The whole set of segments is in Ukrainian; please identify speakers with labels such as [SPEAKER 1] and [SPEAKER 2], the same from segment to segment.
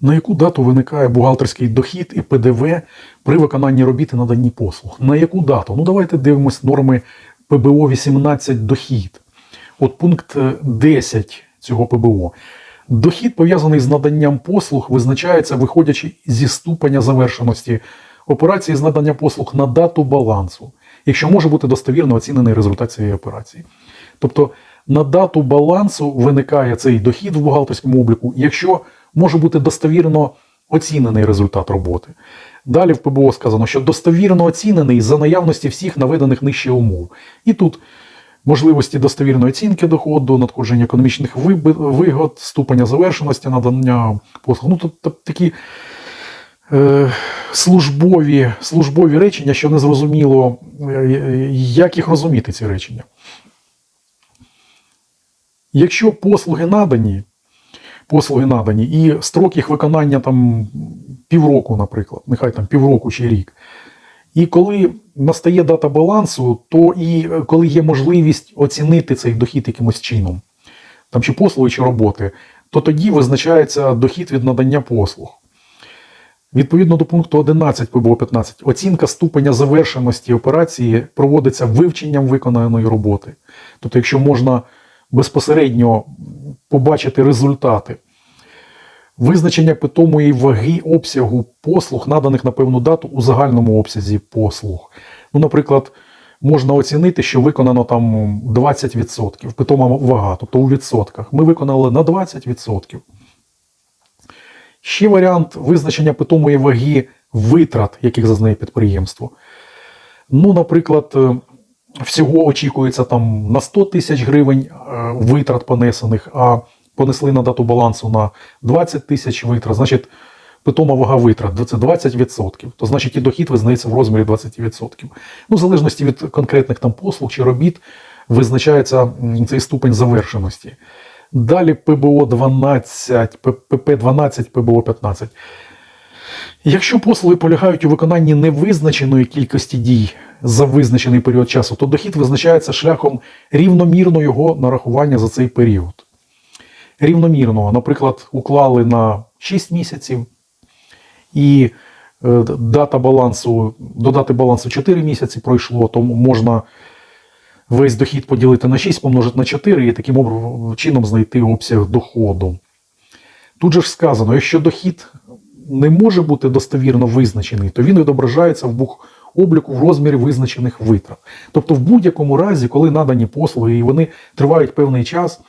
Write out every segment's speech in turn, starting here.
[SPEAKER 1] На яку дату виникає бухгалтерський дохід і ПДВ при виконанні робіт і наданні послуг? На яку дату? Ну давайте дивимось норми ПБО 18 дохід. От пункт е, 10 цього ПБО. Дохід, пов'язаний з наданням послуг, визначається, виходячи зі ступеня завершеності операції з надання послуг на дату балансу, якщо може бути достовірно оцінений результат цієї операції. Тобто на дату балансу виникає цей дохід в бухгалтерському обліку, якщо може бути достовірно оцінений результат роботи. Далі в ПБО сказано, що достовірно оцінений за наявності всіх наведених нижче умов. І тут можливості достовірної оцінки доходу, надходження економічних вигод, ступеня завершеності, надання послуг. Ну, тобто такі е, службові, службові речення, що не зрозуміло, е, як їх розуміти, ці речення. Якщо послуги надані, послуги надані, і строк їх виконання там півроку, наприклад, нехай там півроку чи рік. І коли настає дата балансу, то і е, коли є можливість оцінити цей дохід якимось чином, там чи послуги, чи роботи, то тоді визначається дохід від надання послуг. Відповідно до пункту 11 ПБО 15, оцінка ступеня завершеності операції проводиться вивченням виконаної роботи. Тобто, якщо можна безпосередньо побачити результати, визначення питомої ваги обсягу послуг, наданих на певну дату у загальному обсязі послуг. Ну, наприклад, можна оцінити, що виконано там 20%, питома вага, тобто у відсотках. Ми виконали на 20%. Ще варіант визначення питомої ваги витрат, яких зазнає підприємство. Ну, наприклад, е, всього очікується там на 100 тисяч гривень е, витрат понесених, а понесли на дату балансу на 20 тисяч витрат. Значить, питома вага витрат це 20%. То значить і дохід визнається в розмірі 20%. Ну, в залежності від конкретних там послуг чи робіт визначається цей ступень завершеності. Далі ПБО 12, ПП 12, ПБО 15. Якщо послуги полягають у виконанні невизначеної кількості дій за визначений період часу, то дохід визначається шляхом рівномірного його нарахування за цей період. Рівномірного, наприклад, уклали на 6 місяців, і е, дата балансу, до дати балансу 4 місяці пройшло, то можна весь дохід поділити на 6, помножити на 4 і таким чином знайти обсяг доходу. Тут же ж сказано, якщо дохід не може бути достовірно визначений, то він відображається в бухобліку в розмірі визначених витрат. Тобто, в будь-якому разі, коли надані послуги і вони тривають певний час,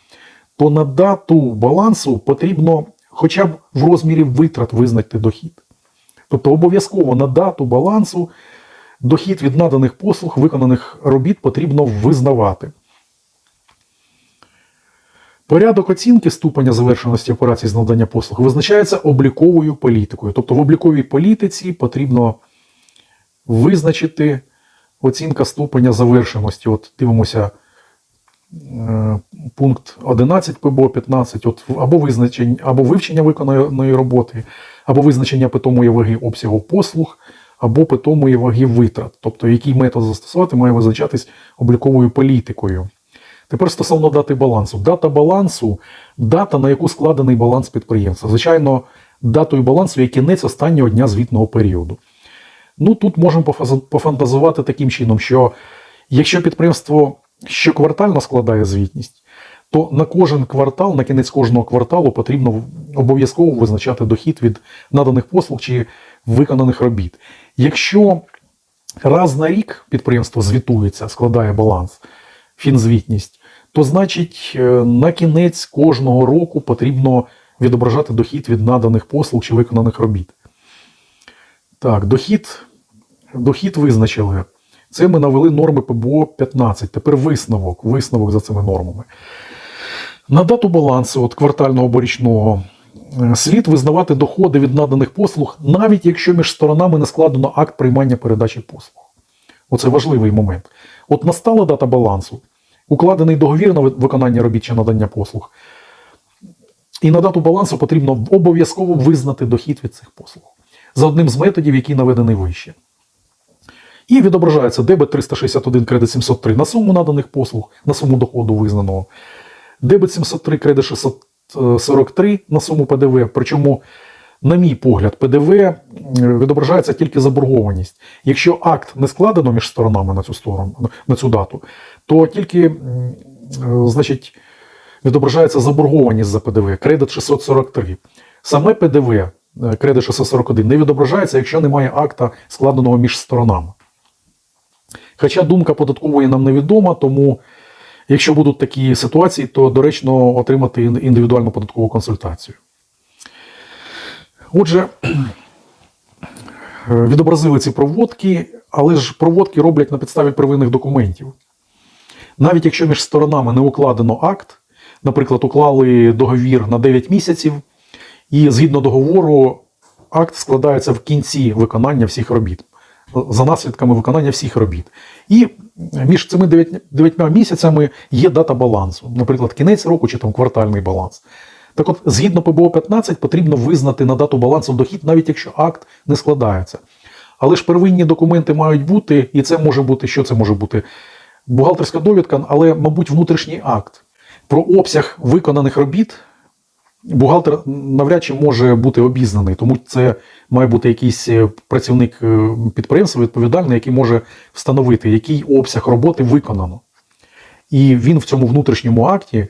[SPEAKER 1] то на дату балансу потрібно хоча б в розмірі витрат визначити дохід. Тобто обов'язково на дату балансу дохід від наданих послуг, виконаних робіт потрібно визнавати. Порядок оцінки ступеня завершеності операцій з надання послуг визначається обліковою політикою. Тобто в обліковій політиці потрібно визначити оцінка ступеня завершеності. От дивимося е, пункт 11 ПБО 15, от або визначення, або вивчення виконаної роботи, або визначення питомої ваги обсягу послуг, або питомої ваги витрат. Тобто, який метод застосувати, має визначатись обліковою політикою. Тепер стосовно дати балансу. Дата балансу дата, на яку складений баланс підприємства. Звичайно, датою балансу є кінець останнього дня звітного періоду. Ну тут можемо пофантазувати таким чином, що якщо підприємство щоквартально складає звітність, то на кожен квартал, на кінець кожного кварталу потрібно обов'язково визначати дохід від наданих послуг чи виконаних робіт. Якщо раз на рік підприємство звітується, складає баланс, фінзвітність, то значить е, на кінець кожного року потрібно відображати дохід від наданих послуг чи виконаних робіт. Так, дохід, дохід визначили. Це ми навели норми ПБО 15. Тепер висновок, висновок за цими нормами. На дату балансу от квартального або річного е, слід визнавати доходи від наданих послуг, навіть якщо між сторонами не складено акт приймання передачі послуг. Оце важливий момент. От настала дата балансу, укладений договір на виконання робіт чи надання послуг. І на дату балансу потрібно обов'язково визнати дохід від цих послуг за одним з методів, який наведений вище. І відображається дебет 361 кредит 703 на суму наданих послуг, на суму доходу визнаного. Дебет 703 кредит 643 на суму ПДВ. Причому на мій погляд, ПДВ відображається тільки заборгованість. Якщо акт не складено між сторонами на цю сторону, на цю дату, то тільки е, значить, відображається заборгованість за ПДВ, кредит 643. Саме ПДВ, е, кредит 641, не відображається, якщо немає акта, складеного між сторонами. Хоча думка податкової нам невідома, тому якщо будуть такі ситуації, то доречно отримати індивідуальну податкову консультацію. Отже, відобразили ці проводки, але ж проводки роблять на підставі первинних документів. Навіть якщо між сторонами не укладено акт, наприклад, уклали договір на 9 місяців, і згідно договору, акт складається в кінці виконання всіх робіт, за наслідками виконання всіх робіт. І між цими 9 місяцями є дата балансу, наприклад, кінець року чи там квартальний баланс. Так от, згідно ПБО 15, потрібно визнати на дату балансу дохід, навіть якщо акт не складається. Але ж первинні документи мають бути, і це може бути, що це може бути? Бухгалтерська довідка, але, мабуть, внутрішній акт. Про обсяг виконаних робіт бухгалтер навряд чи може бути обізнаний, тому це має бути якийсь е, працівник е, підприємства відповідальний, який може встановити, який обсяг роботи виконано. І він в цьому внутрішньому акті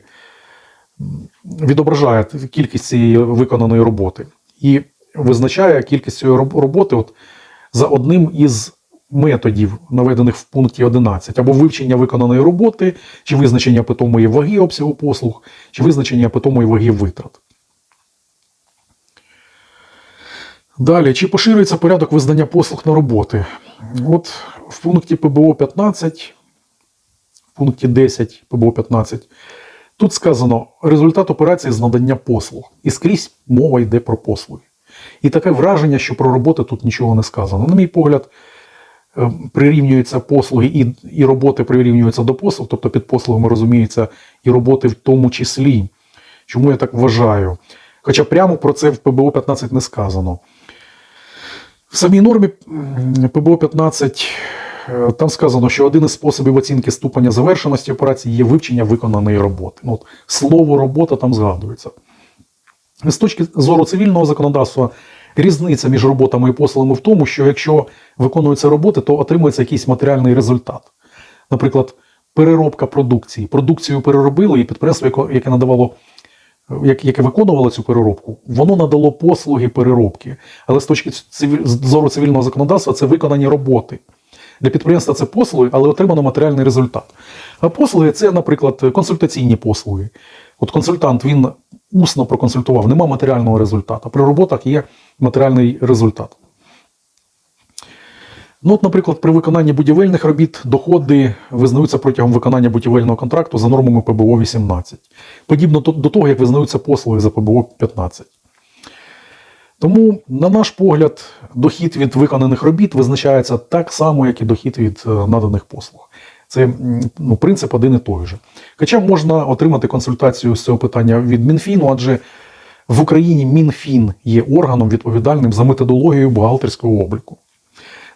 [SPEAKER 1] відображає кількість цієї виконаної роботи і визначає кількість цієї роботи от за одним із методів, наведених в пункті 11, або вивчення виконаної роботи, чи визначення питомої ваги обсягу послуг, чи визначення питомої ваги витрат. Далі, чи поширюється порядок визнання послуг на роботи? От в пункті ПБО 15, в пункті 10 ПБО 15, тут сказано результат операції з надання послуг. І скрізь мова йде про послуги. І таке враження, що про роботи тут нічого не сказано. На мій погляд, е, прирівнюються послуги і, і роботи прирівнюються до послуг, тобто під послугами розуміються і роботи в тому числі. Чому я так вважаю? Хоча прямо про це в ПБО 15 не сказано. В самій нормі ПБО 15 е, там сказано, що один із способів оцінки ступеня завершеності операції є вивчення виконаної роботи. Ну, от, слово робота там згадується. З точки зору цивільного законодавства, різниця між роботами і послугами в тому, що якщо виконуються роботи, то отримується якийсь матеріальний результат. Наприклад, переробка продукції. Продукцію переробили, і підприємство, яке- надавало, яке виконувало цю переробку, воно надало послуги переробки. Але з точки зору цивільного законодавства це виконані роботи. Для підприємства це послуги, але отримано матеріальний результат. А послуги це, наприклад, консультаційні послуги. От консультант він усно проконсультував, нема матеріального результату. При роботах є матеріальний результат. Ну, от, наприклад, при виконанні будівельних робіт доходи визнаються протягом виконання будівельного контракту за нормами ПБО 18. Подібно до того, як визнаються послуги за ПБО 15. Тому, на наш погляд, дохід від виконаних робіт визначається так само, як і дохід від е, наданих послуг. Це ну, принцип один і той же. Хоча можна отримати консультацію з цього питання від Мінфіну, адже в Україні Мінфін є органом відповідальним за методологію бухгалтерського обліку.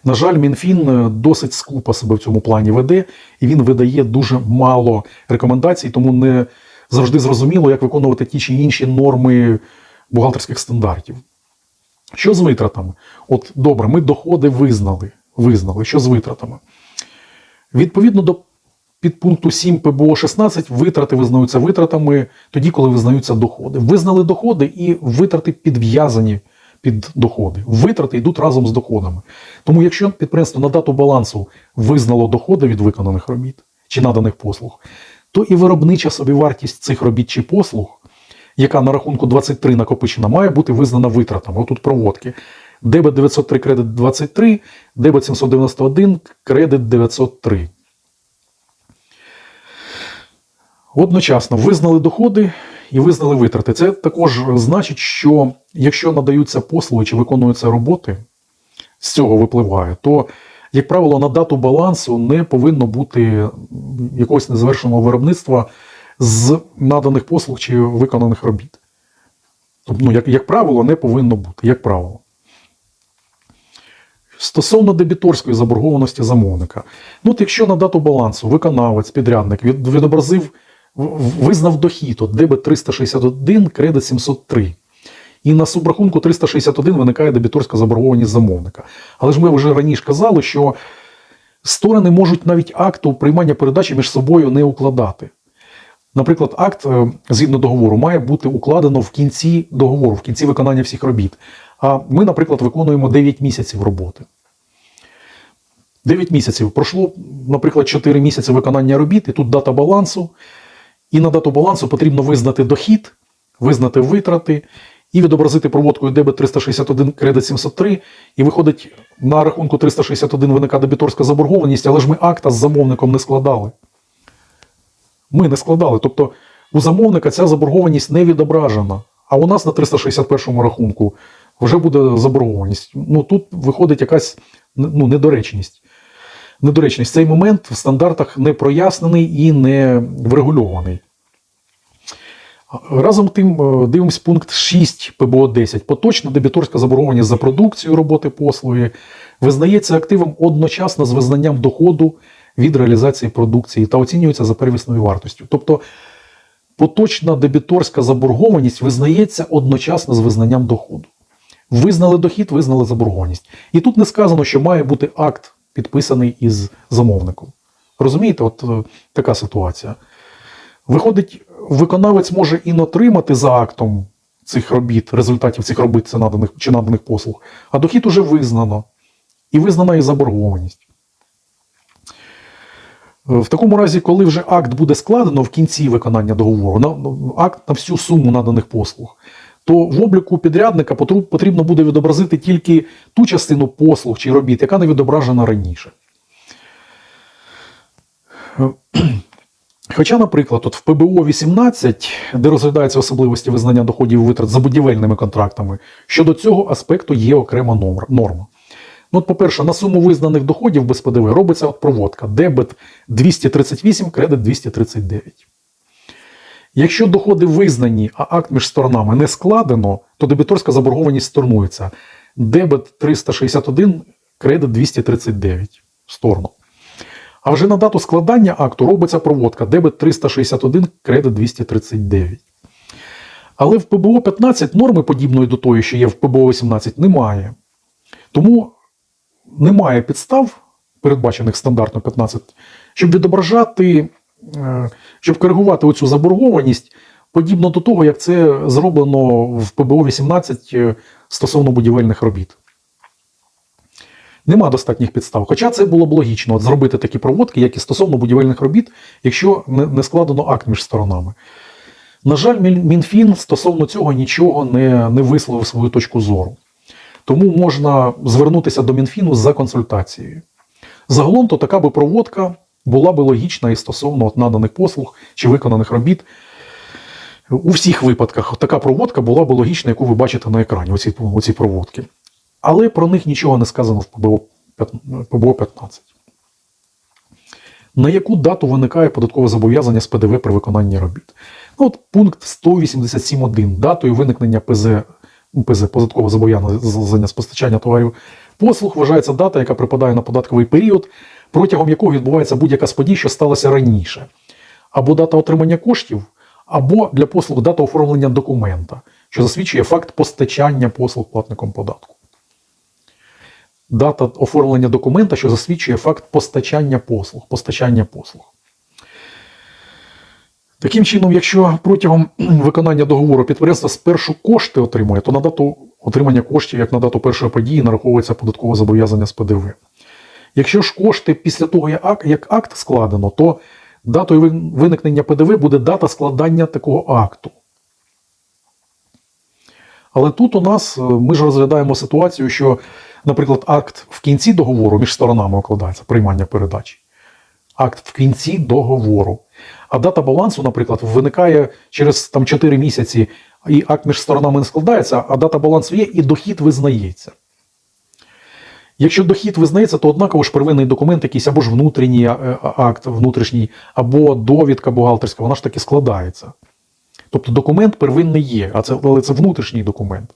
[SPEAKER 1] На жаль, Мінфін е, досить скупо себе в цьому плані веде, і він видає дуже мало рекомендацій, тому не завжди зрозуміло, як виконувати ті чи інші норми бухгалтерських стандартів. Що з витратами? От добре, ми доходи визнали. Визнали. Що з витратами? Відповідно до підпункту 7 ПБО 16 витрати визнаються витратами тоді, коли визнаються доходи. Визнали доходи і витрати підв'язані під доходи. Витрати йдуть разом з доходами. Тому, якщо підприємство на дату балансу визнало доходи від виконаних робіт чи наданих послуг, то і виробнича собівартість цих робіт чи послуг, яка на рахунку 23 накопичена, має бути визнана витратами. Отут проводки. Дебет 903 кредит 23, дебет 791 кредит 903. Одночасно визнали доходи і визнали витрати. Це також значить, що якщо надаються послуги чи виконуються роботи, з цього випливає, то, як правило, на дату балансу не повинно бути якогось незавершеного виробництва з наданих послуг чи виконаних робіт. Тобто, ну, як, як правило, не повинно бути, як правило. Стосовно дебіторської заборгованості замовника, ну от якщо на дату балансу виконавець, підрядник від- відобразив, визнав дохід, от дебет 361, кредит 703, і на субрахунку 361 виникає дебіторська заборгованість замовника. Але ж ми вже раніше казали, що сторони можуть навіть акту приймання передачі між собою не укладати. Наприклад, акт е, згідно договору має бути укладено в кінці договору, в кінці виконання всіх робіт. А ми, наприклад, виконуємо 9 місяців роботи. 9 місяців. Пройшло, наприклад, 4 місяці виконання робіт, і тут дата балансу. І на дату балансу потрібно визнати дохід, визнати витрати і відобразити проводкою дебет 361 кредит 703. І виходить, на рахунку 361 виникає дебіторська заборгованість, але ж ми акта з замовником не складали. Ми не складали. Тобто у замовника ця заборгованість не відображена. А у нас на 361 рахунку вже буде заборгованість. Ну тут виходить якась ну, недоречність. Недоречність. Цей момент в стандартах не прояснений і не врегульований. Разом тим е, дивимось пункт 6 ПБО 10. Поточна дебіторська заборгованість за продукцію роботи послуги визнається активом одночасно з визнанням доходу від реалізації продукції та оцінюється за первісною вартостю. Тобто поточна дебіторська заборгованість визнається одночасно з визнанням доходу. Визнали дохід, визнали заборгованість. І тут не сказано, що має бути акт, підписаний із замовником. Розумієте, от е, така ситуація. Виходить, виконавець може і не отримати за актом цих робіт, результатів цих робіт чи наданих послуг, а дохід уже визнано. І визнана і заборгованість. В такому разі, коли вже акт буде складено в кінці виконання договору, на, ну, акт на всю суму наданих послуг, то в обліку підрядника потрібно буде відобразити тільки ту частину послуг чи робіт, яка не відображена раніше. Е, Хоча, наприклад, от в ПБО 18, де розглядаються особливості визнання доходів і витрат за будівельними контрактами, щодо цього аспекту є окрема норма. Ну, по-перше, на суму визнаних доходів без ПДВ робиться от проводка дебет 238, кредит 239. Якщо доходи визнані, а акт між сторонами не складено, то дебіторська заборгованість storнується. Дебет 361, кредит 239 в сторону. А вже на дату складання акту робиться проводка дебет 361, кредит 239. Але в ПБО 15 норми подібної до тої, що є в ПБО 18, немає. Тому немає підстав, передбачених стандартно 15, щоб відображати, е, щоб коригувати оцю заборгованість подібно до того, як це зроблено в ПБО 18 е, стосовно будівельних робіт. Нема достатніх підстав. Хоча це було б логічно от зробити такі проводки, як і стосовно будівельних робіт, якщо не складено акт між сторонами. На жаль, Мінфін стосовно цього нічого не, не висловив свою точку зору. Тому можна звернутися до Мінфіну за консультацією. Загалом, то така би проводка була би логічна і стосовно от наданих послуг чи виконаних робіт. У всіх випадках така проводка була б логічна, яку ви бачите на екрані, оці, оці проводки. Але про них нічого не сказано в ПБО 15. На яку дату виникає податкове зобов'язання з ПДВ при виконанні робіт? Ну, от пункт 187.1. Датою виникнення ПЗ, податкового зобов'язання з постачання товарів послуг вважається дата, яка припадає на податковий період, протягом якого відбувається будь-яка з подій, що сталося раніше. Або дата отримання коштів, або для послуг дата оформлення документа, що засвідчує факт постачання послуг платником податку. Дата оформлення документа, що засвідчує факт постачання послуг. Постачання послуг. Таким чином, якщо протягом виконання договору підприємство спершу кошти отримує, то на дату отримання коштів, як на дату першої події, нараховується податкове зобов'язання з ПДВ. Якщо ж кошти після того, як акт, складено, то датою виникнення ПДВ буде дата складання такого акту. Але тут у нас е, ми ж розглядаємо ситуацію, що, наприклад, акт в кінці договору між сторонами укладається приймання передачі. Акт в кінці договору. А дата балансу, наприклад, виникає через там, 4 місяці, і акт між сторонами не складається, а дата балансу є, і дохід визнається. Якщо дохід визнається, то однаково ж первинний документ, якийсь або ж внутрішній е, акт внутрішній, або довідка бухгалтерська, вона ж таки складається. Тобто документ первинний є, а це, але це внутрішній документ.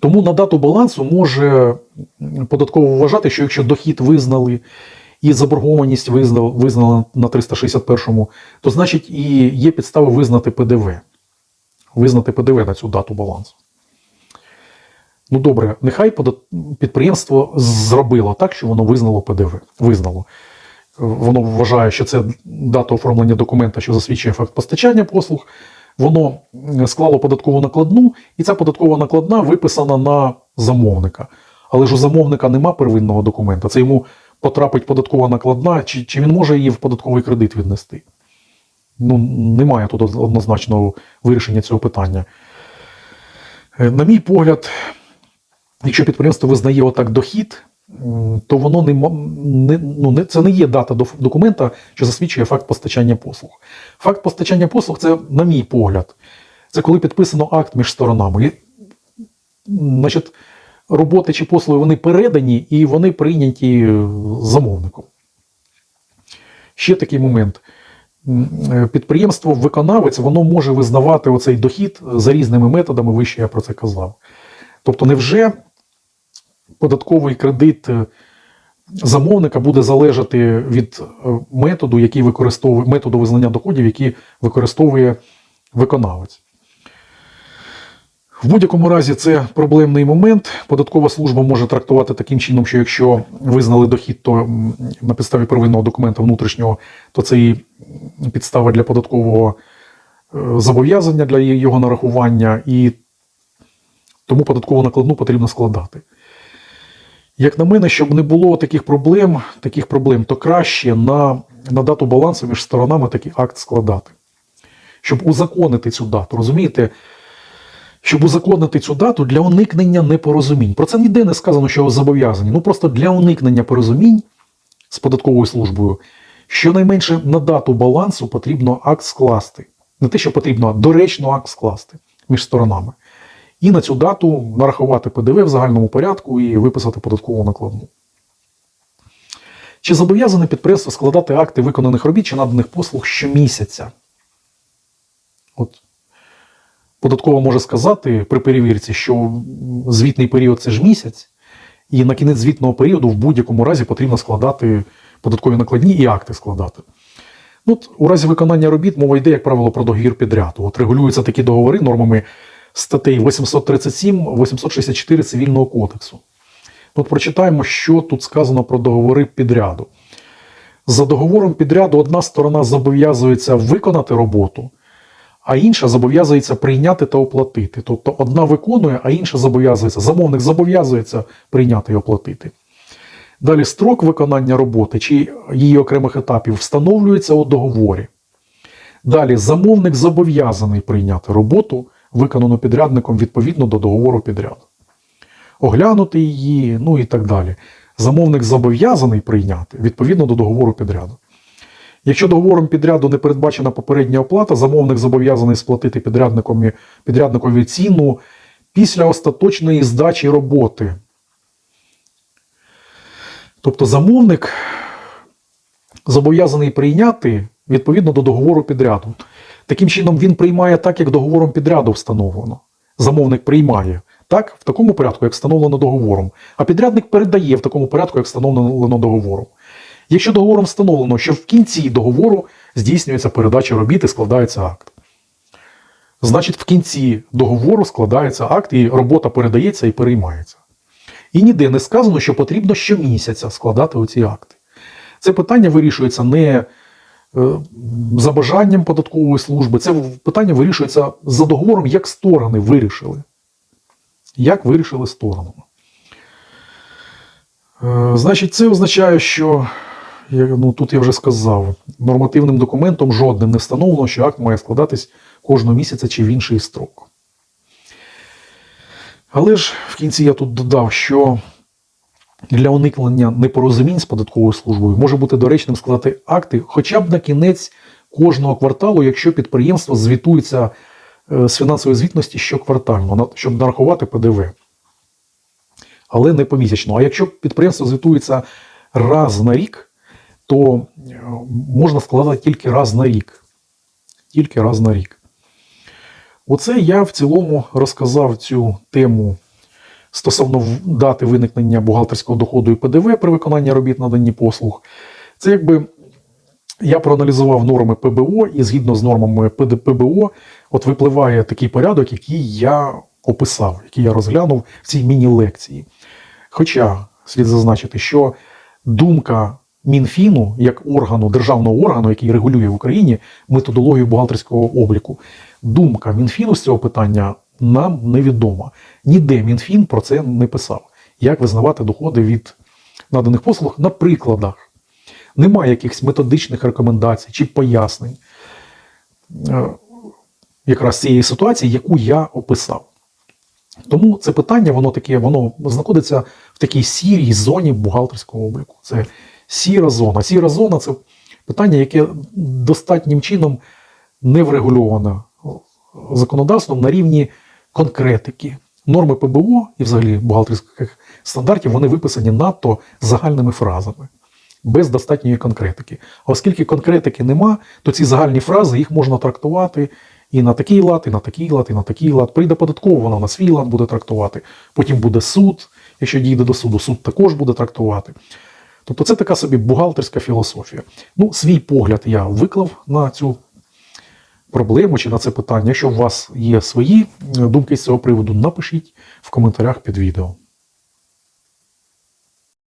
[SPEAKER 1] Тому на дату балансу може податково вважати, що якщо дохід визнали і заборгованість визнали, визнали на 361-му, то значить і є підстави визнати ПДВ. визнати ПДВ на цю дату балансу. Ну добре, нехай підприємство зробило так, що воно визнало ПДВ. Визнало. Воно вважає, що це дата оформлення документа, що засвідчує факт постачання послуг. Воно склало податкову накладну, і ця податкова накладна виписана на замовника. Але ж у замовника нема первинного документа. Це йому потрапить податкова накладна, чи, чи він може її в податковий кредит віднести. Ну, немає тут однозначного вирішення цього питання. Е, На мій погляд, якщо підприємство визнає отак дохід, то воно не, не, ну, не це не є дата до- документа, що засвідчує факт постачання послуг. Факт постачання послуг це, на мій погляд, це коли підписано акт між сторонами. Значить, роботи чи послуги вони передані і вони прийняті е, замовником. Ще такий момент. Е, Підприємство виконавець воно може визнавати оцей дохід за різними методами, вище я про це казав. Тобто, невже податковий кредит е, замовника буде залежати від е, методу, який використовує методу визнання доходів, який використовує виконавець? В будь-якому разі це проблемний момент. Податкова служба може трактувати таким чином, що якщо визнали дохід, то на підставі первинного документа внутрішнього, то це і підстава для податкового е, зобов'язання для його нарахування, і тому податкову накладну потрібно складати. Як на мене, щоб не було таких проблем, таких проблем, то краще на, на дату балансу між сторонами такий акт складати. Щоб узаконити цю дату. Розумієте? Щоб узаконити цю дату для уникнення непорозумінь. Про це ніде не сказано, що зобов'язані. Ну просто для уникнення порозумінь з податковою службою, щонайменше на дату балансу потрібно акт скласти. Не те, що потрібно, а доречно акт скласти між сторонами. І на цю дату нарахувати ПДВ в загальному порядку і виписати податкову накладну. Чи зобов'язане підприємство складати акти виконаних робіт чи наданих послуг щомісяця? От податкова може сказати при перевірці, що звітний період це ж місяць, і на кінець звітного періоду в будь-якому разі потрібно складати податкові накладні і акти складати. Ну, От, у разі виконання робіт мова йде, як правило, про договір підряду. От регулюються такі договори нормами статей 837-864 Цивільного кодексу. От прочитаємо, що тут сказано про договори підряду. За договором підряду одна сторона зобов'язується виконати роботу, а інша зобов'язується прийняти та оплатити. Тобто одна виконує, а інша зобов'язується. Замовник зобов'язується прийняти і оплатити. Далі строк виконання роботи чи її окремих етапів встановлюється у договорі. Далі замовник зобов'язаний прийняти роботу, виконану підрядником відповідно до договору підряду. Оглянути її, ну і так далі. Замовник зобов'язаний прийняти відповідно до договору підряду. Якщо договором підряду не передбачена попередня оплата, замовник зобов'язаний сплатити підрядникові, підрядникові ціну після остаточної здачі роботи. Тобто замовник зобов'язаний прийняти відповідно до договору підряду. Таким чином, він приймає так, як договором підряду встановлено. Замовник приймає так, в такому порядку, як встановлено договором, а підрядник передає в такому порядку, як встановлено договором. Якщо договором встановлено, що в кінці договору здійснюється передача робіт і складається акт. Значить, в кінці договору складається акт, і робота передається і переймається. І ніде не сказано, що потрібно щомісяця складати оці акти. Це питання вирішується не е, за бажанням податкової служби, це питання вирішується за договором, як сторони вирішили. Як вирішили сторонами. Е, Значить, це означає, що я, ну, тут я вже сказав, нормативним документом жодним не встановлено, що акт має складатись кожного місяця чи в інший строк. Але ж в кінці я тут додав, що для уникнення непорозумінь з податковою службою може бути доречним складати акти хоча б на кінець кожного кварталу, якщо підприємство звітується е, з фінансової звітності щоквартально, щоб нарахувати ПДВ. Але не помісячно. А якщо підприємство звітується раз на рік, то е, можна складати тільки раз на рік. Тільки раз на рік. Оце я в цілому розказав цю тему стосовно дати виникнення бухгалтерського доходу і ПДВ при виконанні робіт наданні послуг. Це якби Я проаналізував норми ПБО, і згідно з нормами ПБО, от випливає такий порядок, який я описав, який я розглянув в цій міні-лекції. Хоча слід зазначити, що думка Мінфіну як органу, державного органу, який регулює в Україні методологію бухгалтерського обліку, думка Мінфіну з цього питання нам невідома. Ніде Мінфін про це не писав. Як визнавати доходи від наданих послуг на прикладах. Немає якихось методичних рекомендацій чи пояснень е, якраз цієї ситуації, яку я описав. Тому це питання, воно таке, воно знаходиться в такій сірій зоні бухгалтерського обліку. Це сіра зона. Сіра зона це питання, яке достатнім чином не врегульовано законодавством на рівні конкретики. Норми ПБО і взагалі бухгалтерських стандартів вони виписані надто загальними фразами, без достатньої конкретики. А оскільки конкретики нема, то ці загальні фрази їх можна трактувати і на такий лад, і на такий лад, і на такий лад. Прийде податково, вона на свій лад буде трактувати. Потім буде суд. Якщо дійде до суду, суд також буде трактувати. Тобто це така собі бухгалтерська філософія. Ну, свій погляд я виклав на цю проблему чи на це питання. Якщо у вас є свої е, думки з цього приводу, напишіть в коментарях під відео.